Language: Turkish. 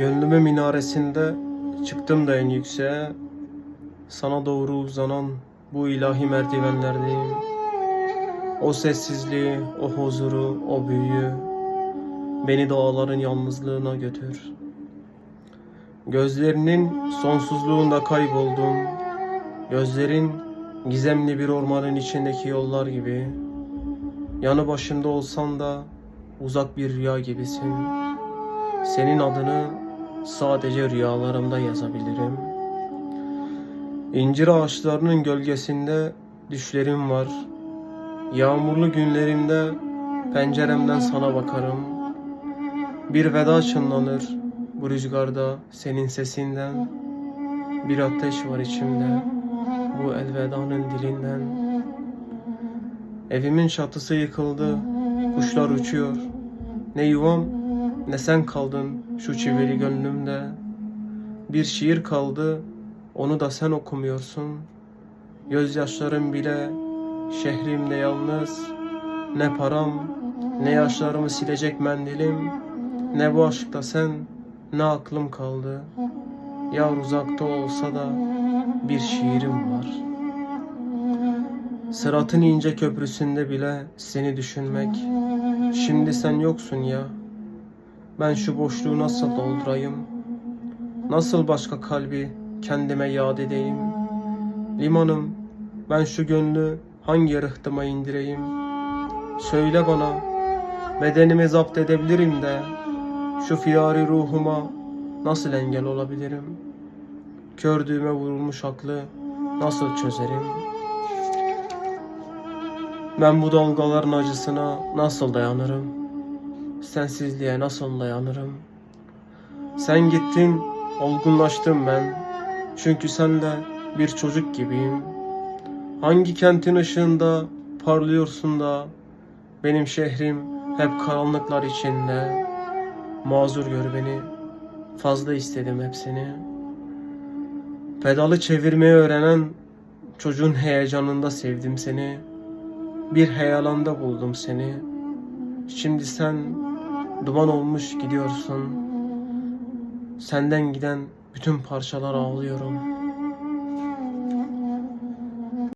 Gönlümün minaresinde çıktım da en yükseğe. Sana doğru uzanan bu ilahi merdivenlerdeyim. O sessizliği, o huzuru, o büyüyü Beni dağların yalnızlığına götür. Gözlerinin sonsuzluğunda kayboldum. Gözlerin gizemli bir ormanın içindeki yollar gibi. Yanı başımda olsan da uzak bir rüya gibisin. Senin adını sadece rüyalarımda yazabilirim. İncir ağaçlarının gölgesinde düşlerim var. Yağmurlu günlerimde penceremden sana bakarım. Bir veda çınlanır bu rüzgarda senin sesinden. Bir ateş var içimde bu elvedanın dilinden. Evimin çatısı yıkıldı, kuşlar uçuyor. Ne yuvam ne sen kaldın şu çivili gönlümde. Bir şiir kaldı onu da sen okumuyorsun. Gözyaşlarım bile şehrimde yalnız. Ne param ne yaşlarımı silecek mendilim. Ne bu aşkta sen ne aklım kaldı. Yar uzakta olsa da bir şiirim var. Sıratın ince köprüsünde bile seni düşünmek. Şimdi sen yoksun ya ben şu boşluğu nasıl doldurayım? Nasıl başka kalbi kendime yad edeyim? Limanım, ben şu gönlü hangi rıhtıma indireyim? Söyle bana, bedenimi zapt edebilirim de şu firari ruhuma nasıl engel olabilirim? Kördüğüme vurulmuş aklı nasıl çözerim? Ben bu dalgaların acısına nasıl dayanırım? Sensizliğe nasıl dayanırım? Sen gittin, olgunlaştım ben. Çünkü sen de bir çocuk gibiyim. Hangi kentin ışığında parlıyorsun da benim şehrim hep karanlıklar içinde. Mazur gör beni, fazla istedim hepsini. Pedalı çevirmeyi öğrenen çocuğun heyecanında sevdim seni. Bir heyalanda buldum seni. Şimdi sen duman olmuş gidiyorsun. Senden giden bütün parçalar ağlıyorum.